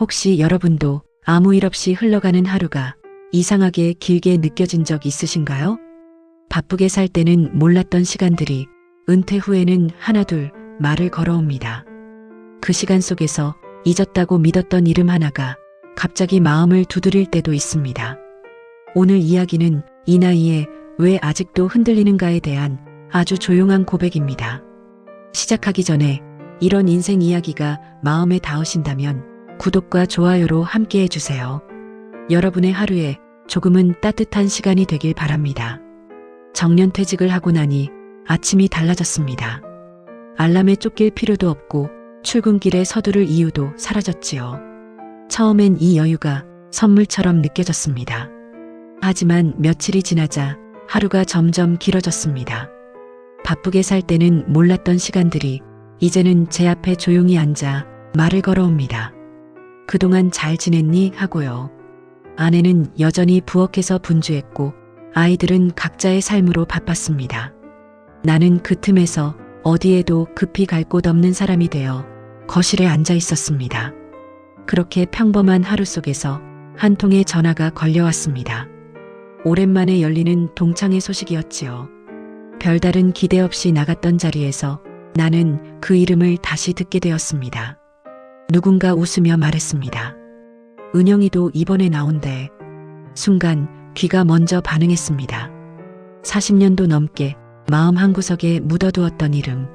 혹시 여러분도 아무 일 없이 흘러가는 하루가 이상하게 길게 느껴진 적 있으신가요? 바쁘게 살 때는 몰랐던 시간들이 은퇴 후에는 하나둘 말을 걸어옵니다. 그 시간 속에서 잊었다고 믿었던 이름 하나가 갑자기 마음을 두드릴 때도 있습니다. 오늘 이야기는 이 나이에 왜 아직도 흔들리는가에 대한 아주 조용한 고백입니다. 시작하기 전에 이런 인생 이야기가 마음에 닿으신다면 구독과 좋아요로 함께 해주세요. 여러분의 하루에 조금은 따뜻한 시간이 되길 바랍니다. 정년 퇴직을 하고 나니 아침이 달라졌습니다. 알람에 쫓길 필요도 없고 출근길에 서두를 이유도 사라졌지요. 처음엔 이 여유가 선물처럼 느껴졌습니다. 하지만 며칠이 지나자 하루가 점점 길어졌습니다. 바쁘게 살 때는 몰랐던 시간들이 이제는 제 앞에 조용히 앉아 말을 걸어옵니다. 그동안 잘 지냈니? 하고요. 아내는 여전히 부엌에서 분주했고 아이들은 각자의 삶으로 바빴습니다. 나는 그 틈에서 어디에도 급히 갈 곳 없는 사람이 되어 거실에 앉아 있었습니다. 그렇게 평범한 하루 속에서 한 통의 전화가 걸려왔습니다. 오랜만에 열리는 동창회 소식이었지요. 별다른 기대 없이 나갔던 자리에서 나는 그 이름을 다시 듣게 되었습니다. 누군가 웃으며 말했습니다. 은영이도 이번에 나온대. 순간 귀가 먼저 반응했습니다. 40년도 넘게 마음 한구석에 묻어두었던 이름.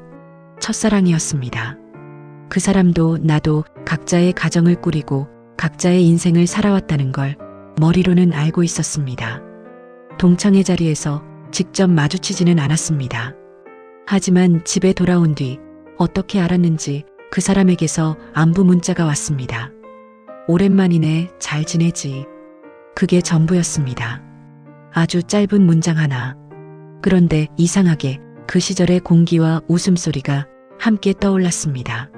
첫사랑이었습니다. 그 사람도 나도 각자의 가정을 꾸리고 각자의 인생을 살아왔다는 걸 머리로는 알고 있었습니다. 동창회 자리에서 직접 마주치지는 않았습니다. 하지만 집에 돌아온 뒤 어떻게 알았는지 그 사람에게서 안부 문자가 왔습니다. 오랜만이네, 잘 지내지. 그게 전부였습니다. 아주 짧은 문장 하나. 그런데 이상하게 그 시절의 공기와 웃음소리가 함께 떠올랐습니다.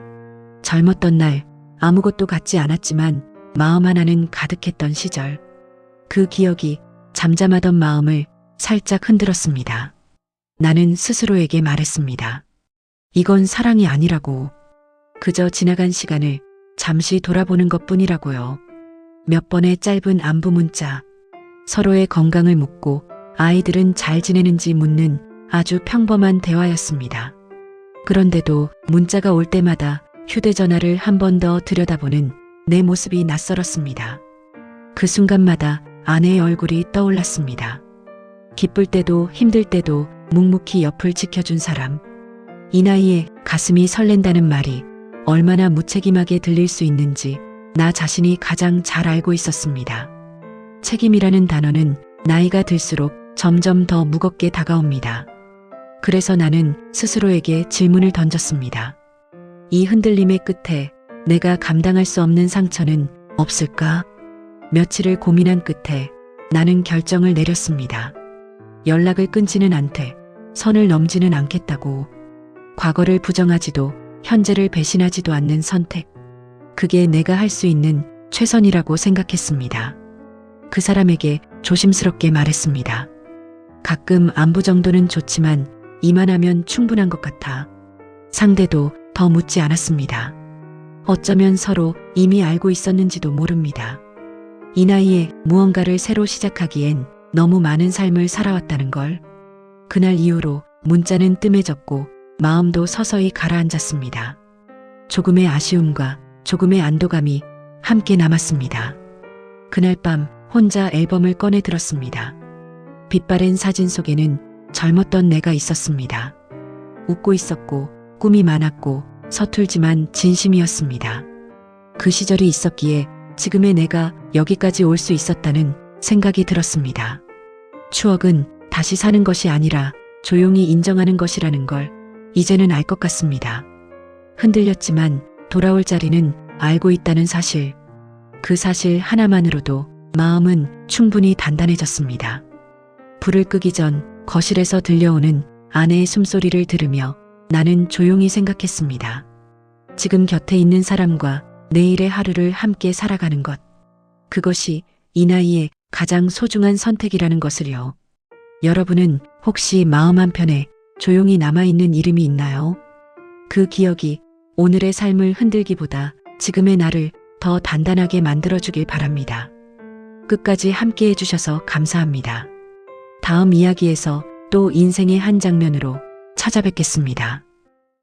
젊었던 날 아무것도 갖지 않았지만 마음 하나는 가득했던 시절. 그 기억이 잠잠하던 마음을 살짝 흔들었습니다. 나는 스스로에게 말했습니다. 이건 사랑이 아니라고. 그저 지나간 시간을 잠시 돌아보는 것 뿐이라고요. 몇 번의 짧은 안부 문자, 서로의 건강을 묻고 아이들은 잘 지내는지 묻는 아주 평범한 대화였습니다. 그런데도 문자가 올 때마다 휴대전화를 한 번 더 들여다보는 내 모습이 낯설었습니다. 그 순간마다 아내의 얼굴이 떠올랐습니다. 기쁠 때도 힘들 때도 묵묵히 옆을 지켜준 사람. 이 나이에 가슴이 설렌다는 말이 얼마나 무책임하게 들릴 수 있는지 나 자신이 가장 잘 알고 있었습니다. 책임이라는 단어는 나이가 들수록 점점 더 무겁게 다가옵니다. 그래서 나는 스스로에게 질문을 던졌습니다. 이 흔들림의 끝에 내가 감당할 수 없는 상처는 없을까? 며칠을 고민한 끝에 나는 결정을 내렸습니다. 연락을 끊지는 않되 선을 넘지는 않겠다고 과거를 부정하지도 현재를 배신하지도 않는 선택. 그게 내가 할 수 있는 최선이라고 생각했습니다. 그 사람에게 조심스럽게 말했습니다. 가끔 안부 정도는 좋지만 이만하면 충분한 것 같아. 상대도 더 묻지 않았습니다. 어쩌면 서로 이미 알고 있었는지도 모릅니다. 이 나이에 무언가를 새로 시작하기엔 너무 많은 삶을 살아왔다는 걸. 그날 이후로 문자는 뜸해졌고 마음도 서서히 가라앉았습니다. 조금의 아쉬움과 조금의 안도감이 함께 남았습니다. 그날 밤 혼자 앨범을 꺼내 들었습니다. 빛바랜 사진 속에는 젊었던 내가 있었습니다. 웃고 있었고 꿈이 많았고 서툴지만 진심이었습니다. 그 시절이 있었기에 지금의 내가 여기까지 올 수 있었다는 생각이 들었습니다. 추억은 다시 사는 것이 아니라 조용히 인정하는 것이라는 걸 이제는 알 것 같습니다. 흔들렸지만 돌아올 자리는 알고 있다는 사실. 그 사실 하나만으로도 마음은 충분히 단단해졌습니다. 불을 끄기 전 거실에서 들려오는 아내의 숨소리를 들으며 나는 조용히 생각했습니다. 지금 곁에 있는 사람과 내일의 하루를 함께 살아가는 것. 그것이 이 나이에 가장 소중한 선택이라는 것을요. 여러분은 혹시 마음 한편에 조용히 남아있는 이름이 있나요? 그 기억이 오늘의 삶을 흔들기보다 지금의 나를 더 단단하게 만들어주길 바랍니다. 끝까지 함께 해주셔서 감사합니다. 다음 이야기에서 또 인생의 한 장면으로 찾아뵙겠습니다.